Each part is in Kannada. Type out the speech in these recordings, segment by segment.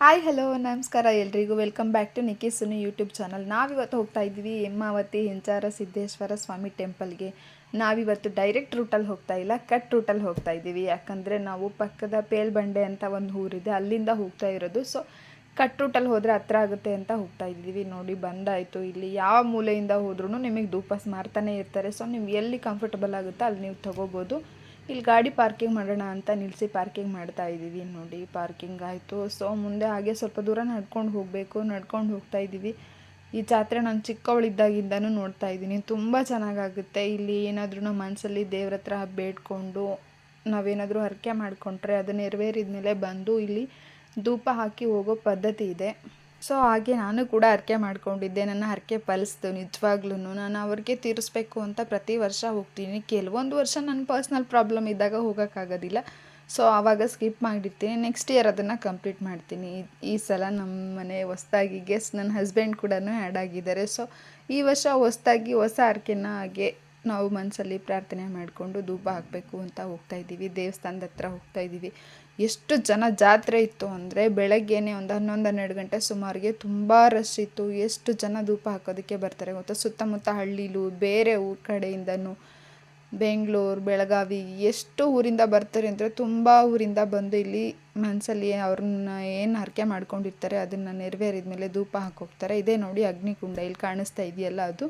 ಹಾಯ್, ಹಲೋ, ನಮಸ್ಕಾರ ಎಲ್ರಿಗೂ. Welcome back to Nikki Suni YouTube channel. ನಾವಿವತ್ತು ಹೋಗ್ತಾ ಇದ್ದೀವಿ ಹೆಮ್ಮಾವತಿ ಹೆಂಚಾರ ಸಿದ್ದೇಶ್ವರ ಸ್ವಾಮಿ ಟೆಂಪಲ್ಗೆ. ನಾವಿವತ್ತು ಡೈರೆಕ್ಟ್ ರೂಟಲ್ಲಿ ಹೋಗ್ತಾ ಇಲ್ಲ, ಕಟ್ ರೂಟಲ್ಲಿ ಹೋಗ್ತಾ ಇದ್ದೀವಿ. ಯಾಕಂದರೆ ನಾವು ಪಕ್ಕದ ಪೇಲ್ಬಂಡೆ ಅಂತ ಒಂದು ಊರಿದೆ, ಅಲ್ಲಿಂದ ಹೋಗ್ತಾ ಇರೋದು. ಸೊ, ಕಟ್ ರೂಟಲ್ಲಿ ಹೋದರೆ ಹತ್ರ ಆಗುತ್ತೆ ಅಂತ ಹೋಗ್ತಾ ಇದ್ದೀವಿ. ನೋಡಿ, ಬಂದಾಯಿತು. ಇಲ್ಲಿ ಯಾವ ಮೂಲೆಯಿಂದ ಹೋದ್ರೂ ನಿಮಗೆ ದೂಪಾಸ್ ಮಾರ್ತಾನೆ ಇರ್ತಾರೆ. ಸೊ, ನೀವು ಎಲ್ಲಿ ಕಂಫರ್ಟಬಲ್ ಆಗುತ್ತೋ ಅಲ್ಲಿ ನೀವು ತೊಗೋಬೋದು. ಇಲ್ಲಿ ಗಾಡಿ ಪಾರ್ಕಿಂಗ್ ಮಾಡೋಣ ಅಂತ ನಿಲ್ಲಿಸಿ ಪಾರ್ಕಿಂಗ್ ಮಾಡ್ತಾ ಇದ್ದೀವಿ ನೋಡಿ. ಪಾರ್ಕಿಂಗ್ ಆಯಿತು. ಸೊ ಮುಂದೆ ಹಾಗೆ ಸ್ವಲ್ಪ ದೂರ ನಡ್ಕೊಂಡು ಹೋಗಬೇಕು. ನಡ್ಕೊಂಡು ಹೋಗ್ತಾ ಇದ್ದೀವಿ. ಈ ಜಾತ್ರೆ ನಾನು ಚಿಕ್ಕವಳಿದ್ದಾಗಿಂದನೂ ನೋಡ್ತಾ ಇದ್ದೀನಿ. ತುಂಬ ಚೆನ್ನಾಗಾಗುತ್ತೆ. ಇಲ್ಲಿ ಏನಾದರೂ ನಮ್ಮ ಮನಸ್ಸಲ್ಲಿ ದೇವ್ರ ಹತ್ರ ಬೇಡ್ಕೊಂಡು ನಾವೇನಾದರೂ ಹರಕೆ ಮಾಡಿಕೊಂಡ್ರೆ ಅದು ನೆರವೇರಿದ ಮೇಲೆ ಬಂದು ಇಲ್ಲಿ ಧೂಪ ಹಾಕಿ ಹೋಗೋ ಪದ್ಧತಿ ಇದೆ. ಸೊ ಹಾಗೆ ನಾನು ಕೂಡ ಹರಕೆ ಮಾಡ್ಕೊಂಡಿದ್ದೆ. ನನ್ನ ಹರಕೆ ಫಲಿಸ್ತು ನಿಜವಾಗ್ಲೂ ನಾನು ಅವ್ರಿಗೆ ತೀರಿಸ್ಬೇಕು ಅಂತ ಪ್ರತಿ ವರ್ಷ ಹೋಗ್ತೀನಿ. ಕೆಲವೊಂದು ವರ್ಷ ನನ್ನ ಪರ್ಸ್ನಲ್ ಪ್ರಾಬ್ಲಮ್ ಇದ್ದಾಗ ಹೋಗೋಕ್ಕಾಗೋದಿಲ್ಲ. ಸೊ ಆವಾಗ ಸ್ಕಿಪ್ ಮಾಡಿರ್ತೀನಿ. ನೆಕ್ಸ್ಟ್ ಇಯರ್ ಅದನ್ನು ಕಂಪ್ಲೀಟ್ ಮಾಡ್ತೀನಿ. ಈ- ಸಲ ನಮ್ಮ ಮನೆ ಹೊಸ್ದಾಗಿ ಗೆಸ್ಟ್ ನನ್ನ ಹಸ್ಬೆಂಡ್ ಕೂಡ ಆ್ಯಡ್ ಆಗಿದ್ದಾರೆ. ಸೊ ಈ ವರ್ಷ ಹೊಸ್ದಾಗಿ ಹೊಸ ಹರಕೆನ ಹಾಗೆ ನಾವು ಮನಸ್ಸಲ್ಲಿ ಪ್ರಾರ್ಥನೆ ಮಾಡಿಕೊಂಡು ಧೂಪ ಹಾಕಬೇಕು ಅಂತ ಹೋಗ್ತಾ ಇದ್ದೀವಿ, ದೇವಸ್ಥಾನದ ಹತ್ರ ಹೋಗ್ತಾ ಇದ್ದೀವಿ. ಎಷ್ಟು ಜನ ಜಾತ್ರೆ ಇತ್ತು ಅಂದರೆ ಬೆಳಗ್ಗೆನೆ ಒಂದು ಹನ್ನೊಂದು ಹನ್ನೆರಡು ಗಂಟೆ ಸುಮಾರಿಗೆ ತುಂಬ ರಶ್ ಇತ್ತು. ಎಷ್ಟು ಜನ ಧೂಪ ಹಾಕೋದಕ್ಕೆ ಬರ್ತಾರೆ ಗೊತ್ತಾ? ಸುತ್ತಮುತ್ತ ಹಳ್ಳಿಲು, ಬೇರೆ ಊರ ಕಡೆಯಿಂದನೂ, ಬೆಂಗಳೂರು, ಬೆಳಗಾವಿ, ಎಷ್ಟು ಊರಿಂದ ಬರ್ತಾರೆ ಅಂದರೆ ತುಂಬ ಊರಿಂದ ಬಂದು ಇಲ್ಲಿ ಮನಸ್ಸಲ್ಲಿ ಅವ್ರನ್ನ ಏನು ಹರಕೆ ಮಾಡ್ಕೊಂಡಿರ್ತಾರೆ ಅದನ್ನು ನೆರವೇರಿದ ಮೇಲೆ ಧೂಪ ಹಾಕೋಗ್ತಾರೆ. ಇದೇ ನೋಡಿ ಅಗ್ನಿಕುಂಡ ಇಲ್ಲಿ ಕಾಣಿಸ್ತಾ ಇದೆಯಲ್ಲ ಅದು.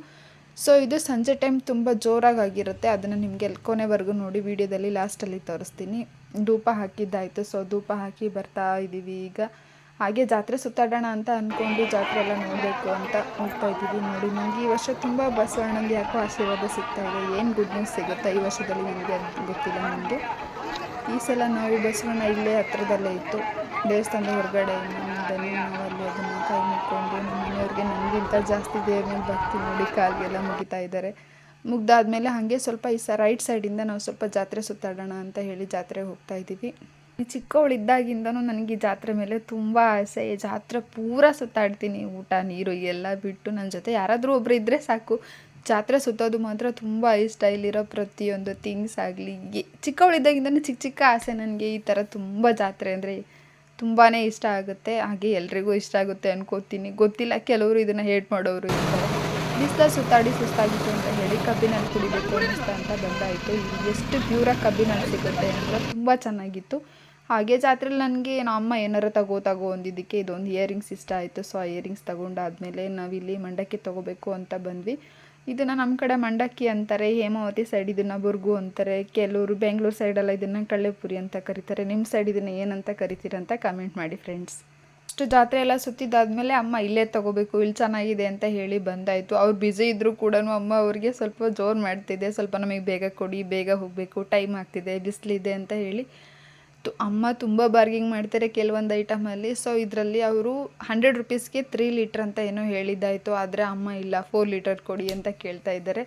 ಸೊ ಇದು ಸಂಜೆ ಟೈಮ್ ತುಂಬ ಜೋರಾಗಿ ಆಗಿರುತ್ತೆ. ಅದನ್ನು ನಿಮಗೆ ಕೊನೆವರೆಗೂ ನೋಡಿ ವಿಡಿಯೋದಲ್ಲಿ ಲಾಸ್ಟಲ್ಲಿ ತೋರಿಸ್ತೀನಿ. ಧೂಪ ಹಾಕಿದ್ದಾಯಿತು. ಸೊ ಧೂಪ ಹಾಕಿ ಬರ್ತಾ ಇದ್ದೀವಿ ಈಗ. ಹಾಗೆ ಜಾತ್ರೆ ಸುತ್ತಾಡೋಣ ಅಂತ ಅಂದ್ಕೊಂಡು ಜಾತ್ರೆ ಎಲ್ಲ ನೋಡಬೇಕು ಅಂತ ಹೋಗ್ತಾ ಇದ್ದೀವಿ ನೋಡಿ. ನನಗೆ ಈ ವರ್ಷ ತುಂಬ ಬಸವಣ್ಣಂದು ಯಾಕೋ ಆಶೀರ್ವಾದ ಸಿಗ್ತಾ ಇದೆ. ಏನು ಗುಡ್ ನ್ಯೂಸ್ ಸಿಗುತ್ತಾ ಈ ವರ್ಷದಲ್ಲಿ ನಿಮಗೆ ಅಂತ ಗೊತ್ತಿಲ್ಲ ನನಗೆ ಈ ಸಲ ನಾವು ಬಸವಣ್ಣ ಇಲ್ಲೇ ಹತ್ರದಲ್ಲೇ ಇತ್ತು. ದೇವಸ್ಥಾನದ ಹೊರಗಡೆ ಮನೆಯವ್ರಿಗೆ ನನಗಿಂತ ಜಾಸ್ತಿ ದೇವ್ರ ಭಕ್ತಿ ನೋಡಿ ಕಾಲಿಗೆಲ್ಲ ಮುಗಿತಾ ಇದ್ದಾರೆ. ಮುಗ್ದಾದ್ಮೇಲೆ ಹಾಗೆ ಸ್ವಲ್ಪ ಈ ಸ ರೈಟ್ ಸೈಡಿಂದ ನಾವು ಸ್ವಲ್ಪ ಜಾತ್ರೆ ಸುತ್ತಾಡೋಣ ಅಂತ ಹೇಳಿ ಜಾತ್ರೆಗೆ ಹೋಗ್ತಾ ಇದ್ದೀವಿ. ಈ ನನಗೆ ಈ ಜಾತ್ರೆ ಮೇಲೆ ತುಂಬ ಆಸೆ. ಜಾತ್ರೆ ಪೂರ ಸುತ್ತಾಡ್ತೀನಿ. ಊಟ, ನೀರು ಎಲ್ಲ ಬಿಟ್ಟು ನನ್ನ ಜೊತೆ ಯಾರಾದರೂ ಒಬ್ಬರು ಇದ್ದರೆ ಸಾಕು. ಜಾತ್ರೆ ಸುತ್ತೋದು ಮಾತ್ರ ತುಂಬ ಇಷ್ಟ. ಇಲ್ಲಿರೋ ಪ್ರತಿಯೊಂದು ಥಿಂಗ್ಸ್ ಆಗಲಿ, ಚಿಕ್ಕವಳಿದ್ದಾಗಿಂದನೂ ಚಿಕ್ಕ ಚಿಕ್ಕ ಆಸೆ ನನಗೆ. ಈ ಥರ ತುಂಬ ಜಾತ್ರೆ ಅಂದರೆ ತುಂಬಾ ಇಷ್ಟ ಆಗುತ್ತೆ. ಹಾಗೆ ಎಲ್ರಿಗೂ ಇಷ್ಟ ಆಗುತ್ತೆ ಅನ್ಕೋತೀನಿ. ಗೊತ್ತಿಲ್ಲ, ಕೆಲವರು ಇದನ್ನು ಹೇಟ್ ಮಾಡೋರು ಇರ್ತಾರೆ. ಬಿಸಿಲ ಸುತ್ತಾಡಿ ಸುಸ್ತಾಗಿತ್ತು ಅಂತ ಹೇಳಿ ಕಬ್ಬಿನಲ್ಲಿ ಕುಡಿಬೇಕು ಅನ್ನಿಸ್ತಾ ಅಂತ ಬಂದಾಯಿತು. ಎಷ್ಟು ಪ್ಯೂರಾಗಿ ಕಬ್ಬಿನಲ್ಲಿ ಸಿಗುತ್ತೆ ಅಂದರೆ ತುಂಬ ಚೆನ್ನಾಗಿತ್ತು. ಹಾಗೆ ಜಾತ್ರೆಲಿ ನನಗೆ ನಮ್ಮ ಏನಾರು ತಗೋ ತಗೋ ಅಂದಿದ್ದಕ್ಕೆ ಇದೊಂದು ಇಯರಿಂಗ್ಸ್ ಇಷ್ಟ ಆಯಿತು. ಸೊ ಆ ಇಯರಿಂಗ್ಸ್ ತಗೊಂಡಾದ್ಮೇಲೆ ನಾವಿಲ್ಲಿ ಮಂಡಕ್ಕಿ ತೊಗೋಬೇಕು ಅಂತ ಬಂದ್ವಿ. ಇದನ್ನು ನಮ್ಮ ಕಡೆ ಮಂಡಕ್ಕಿ ಅಂತಾರೆ, ಹೇಮಾವತಿ ಸೈಡ್ ಇದನ್ನು ಬುರ್ಗು ಅಂತಾರೆ, ಕೆಲವರು ಬೆಂಗಳೂರು ಸೈಡೆಲ್ಲ ಇದನ್ನು ಕಳ್ಳೆಪುರಿ ಅಂತ ಕರೀತಾರೆ. ನಿಮ್ಮ ಸೈಡ್ ಇದನ್ನು ಏನಂತ ಕರಿತೀರಂತ ಕಮೆಂಟ್ ಮಾಡಿ ಫ್ರೆಂಡ್ಸ್ ಅಷ್ಟು ಜಾತ್ರೆ ಎಲ್ಲ ಸುತ್ತಿದ್ದಾದ್ಮೇಲೆ ಅಮ್ಮ ಇಲ್ಲೇ ತಗೋಬೇಕು ಇಲ್ಲಿ ಚೆನ್ನಾಗಿದೆ ಅಂತ ಹೇಳಿ ಬಂದಾಯಿತು. ಅವ್ರು ಬ್ಯುಸಿ ಇದ್ದರೂ ಕೂಡ ಅಮ್ಮ ಅವ್ರಿಗೆ ಸ್ವಲ್ಪ ಜೋರು ಮಾಡ್ತಿದ್ದೆ ಸ್ವಲ್ಪ ನಮಗೆ ಬೇಗ ಕೊಡಿ, ಬೇಗ ಹೋಗಬೇಕು ಟೈಮ್ ಆಗ್ತಿದೆ, ಬಿಸಿಲಿದೆ ಅಂತ ಹೇಳಿ ಅಮ್ಮ ತುಂಬ ಬಾರ್ಗಿಂಗ್ ಮಾಡ್ತಾರೆ ಕೆಲವೊಂದು ಐಟಮಲ್ಲಿ ಸೊ ಇದರಲ್ಲಿ ಅವರು ಹಂಡ್ರೆಡ್ ರುಪೀಸ್ಗೆ ತ್ರೀ ಲೀಟ್ರ್ ಅಂತ ಏನೋ ಹೇಳಿದ್ದಾಯಿತು. ಆದರೆ ಅಮ್ಮ ಇಲ್ಲ ಫೋರ್ ಲೀಟರ್ ಕೊಡಿ ಅಂತ ಕೇಳ್ತಾ ಇದ್ದಾರೆ.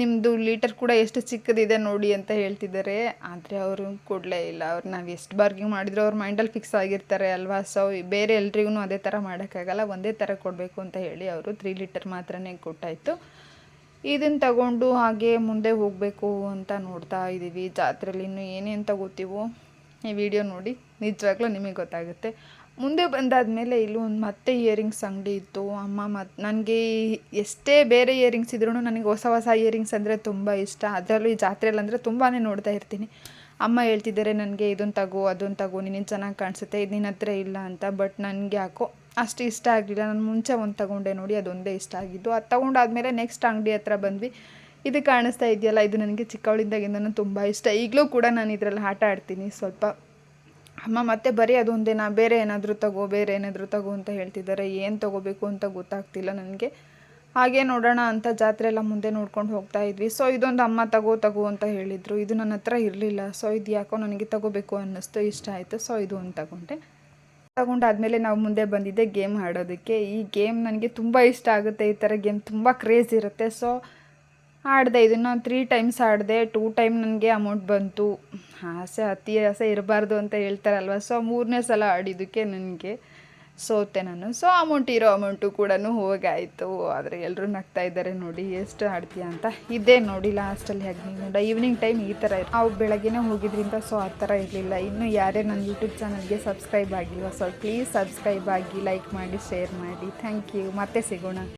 ನಿಮ್ಮದು ಲೀಟರ್ ಕೂಡ ಎಷ್ಟು ಚಿಕ್ಕದಿದೆ ನೋಡಿ ಅಂತ ಹೇಳ್ತಿದ್ದಾರೆ. ಆದರೆ ಅವರು ಕೊಡಲೇ ಇಲ್ಲ. ಅವ್ರು ನಾವು ಎಷ್ಟು ಬಾರ್ಗಿಂಗ್ ಮಾಡಿದ್ರು ಅವ್ರ ಮೈಂಡಲ್ಲಿ ಫಿಕ್ಸ್ ಆಗಿರ್ತಾರೆ ಅಲ್ವಾ? ಸೊ ಬೇರೆ ಎಲ್ರಿಗೂ ಅದೇ ಥರ ಮಾಡೋಕ್ಕಾಗಲ್ಲ. ಒಂದೇ ಥರ ಕೊಡಬೇಕು ಅಂತ ಹೇಳಿ ಅವರು ತ್ರೀ ಲೀಟರ್ ಮಾತ್ರನೇ ಕೊಟ್ಟಾಯಿತು. ಇದನ್ನು ತಗೊಂಡು ಹಾಗೆ ಮುಂದೆ ಹೋಗಬೇಕು ಅಂತ ನೋಡ್ತಾ ಇದ್ದೀವಿ. ಜಾತ್ರೆಲಿ ಇನ್ನೂ ಏನೇನು ತಗೋತೀವೋ ಈ ವಿಡಿಯೋ ನೋಡಿ. ನಿಜವಾಗ್ಲೂ ನಿಮಗೆ ಗೊತ್ತಾಗುತ್ತೆ. ಮುಂದೆ ಬಂದಾದಮೇಲೆ ಇಲ್ಲಿ ಒಂದು ಮತ್ತೆ ಇಯರಿಂಗ್ಸ್ ಅಂಗಡಿ ಇತ್ತು. ಅಮ್ಮ ಮತ್ತು ನನಗೆ ಎಷ್ಟೇ ಬೇರೆ ಇಯರಿಂಗ್ಸ್ ಇದ್ರೂ ನನಗೆ ಹೊಸ ಹೊಸ ಇಯರಿಂಗ್ಸ್ ಅಂದರೆ ತುಂಬ ಇಷ್ಟ. ಅದರಲ್ಲೂ ಈ ಜಾತ್ರೆಯಲ್ಲಿ ಅಂದರೆ ತುಂಬಾ ನೋಡ್ತಾ ಇರ್ತೀನಿ. ಅಮ್ಮ ಹೇಳ್ತಿದ್ದಾರೆ, ನನಗೆ ಇದನ್ನು ತಗೋ ಅದನ್ನು ತಗೋ ನಿನ್ನ ಚೆನ್ನಾಗಿ ಕಾಣಿಸುತ್ತೆ, ಇದು ನಿನ್ನ ಹತ್ರ ಇಲ್ಲ ಅಂತ. ಬಟ್ ನನಗೆ ಯಾಕೋ ಅಷ್ಟು ಇಷ್ಟ ಆಗಲಿಲ್ಲ. ನಾನು ಮುಂಚೆ ಒಂದು ತಗೊಂಡೆ ನೋಡಿ, ಅದೊಂದೇ ಇಷ್ಟ ಆಗಿದ್ದು. ಅದು ತಗೊಂಡಾದ್ಮೇಲೆ ನೆಕ್ಸ್ಟ್ ಅಂಗಡಿ ಹತ್ರ ಬಂದ್ವಿ. ಇದು ಕಾಣಿಸ್ತಾ ಇದೆಯಲ್ಲ, ಇದು ನನಗೆ ಚಿಕ್ಕವಳಿದ್ದಾಗಿಂದನೂ ತುಂಬ ಇಷ್ಟ. ಈಗಲೂ ಕೂಡ ನಾನು ಇದರಲ್ಲಿ ಆಟ ಆಡ್ತೀನಿ ಸ್ವಲ್ಪ. ಅಮ್ಮ, ಮತ್ತೆ ಬರೀ ಅದೊಂದೇನಾ ಬೇರೆ ಏನಾದರೂ ತಗೋ, ಬೇರೆ ಏನಾದರೂ ತಗೋ ಅಂತ ಹೇಳ್ತಿದ್ದಾರೆ. ಏನು ತಗೋಬೇಕು ಅಂತ ಗೊತ್ತಾಗ್ತಿಲ್ಲ ನನಗೆ. ಹಾಗೆ ನೋಡೋಣ ಅಂತ ಜಾತ್ರೆ ಎಲ್ಲ ಮುಂದೆ ನೋಡ್ಕೊಂಡು ಹೋಗ್ತಾ ಇದ್ವಿ. ಸೊ ಇದೊಂದು ಅಮ್ಮ ತಗೋ ತಗೋ ಅಂತ ಹೇಳಿದರು. ಇದು ನನ್ನ ಹತ್ರ ಇರಲಿಲ್ಲ. ಸೊ ಇದು ಯಾಕೋ ನನಗೆ ತಗೋಬೇಕು ಅನ್ನಿಸ್ತು, ಇಷ್ಟ ಆಯಿತು. ಸೊ ಇದು ಒಂದು ತಗೊಂಡೆ. ತಗೊಂಡಾದ್ಮೇಲೆ ನಾವು ಮುಂದೆ ಬಂದಿದ್ದೆ ಗೇಮ್ ಆಡೋದಕ್ಕೆ. ಈ ಗೇಮ್ ನನಗೆ ತುಂಬ ಇಷ್ಟ ಆಗುತ್ತೆ. ಈ ಥರ ಗೇಮ್ ತುಂಬ ಕ್ರೇಜ್ ಇರುತ್ತೆ. ಸೊ, ಆಡಿದೆ. ಇದನ್ನು ತ್ರೀ ಟೈಮ್ಸ್ ಆಡಿದೆ. ಟೂ ಟೈಮ್ ನನಗೆ ಅಮೌಂಟ್ ಬಂತು. ಆಸೆ, ಅತಿ ಆಸೆ ಇರಬಾರ್ದು ಅಂತ ಹೇಳ್ತಾರಲ್ವ? ಸೊ, ಮೂರನೇ ಸಲ ಆಡಿದ್ದಕ್ಕೆ ನನಗೆ ಸೋತೆ ನಾನು. ಸೊ ಅಮೌಂಟ್ ಇರೋ ಅಮೌಂಟು ಕೂಡ ಹೋಗಾಯಿತು ಆದರೆ ಎಲ್ಲರೂ ನಗ್ತಾ ಇದ್ದಾರೆ ನೋಡಿ, ಎಷ್ಟು ಆಡ್ತೀಯ ಅಂತ. ಇದೇ ನೋಡಿ ಲಾಸ್ಟಲ್ಲಿ ಅಗ್ನಿಗುಂಡ ಈವ್ನಿಂಗ್ ಟೈಮ್ ಈ ಥರ ಇತ್ತು ಅವು ಬೆಳಗ್ಗೆನೇ ಹೋಗಿದ್ರಿಂದ ಸೊ ಆ ಥರ ಇರಲಿಲ್ಲ. ಇನ್ನು ಯಾರೇ ನನ್ನ ಯೂಟ್ಯೂಬ್ ಚಾನಲ್ಗೆ ಸಬ್ಸ್ಕ್ರೈಬ್ ಆಗಿಲ್ಲ ಸೊ ಪ್ಲೀಸ್ ಸಬ್ಸ್ಕ್ರೈಬ್ ಆಗಿ ಲೈಕ್ ಮಾಡಿ ಶೇರ್ ಮಾಡಿ. ಥ್ಯಾಂಕ್ ಯು ಮತ್ತೆ ಸಿಗೋಣ.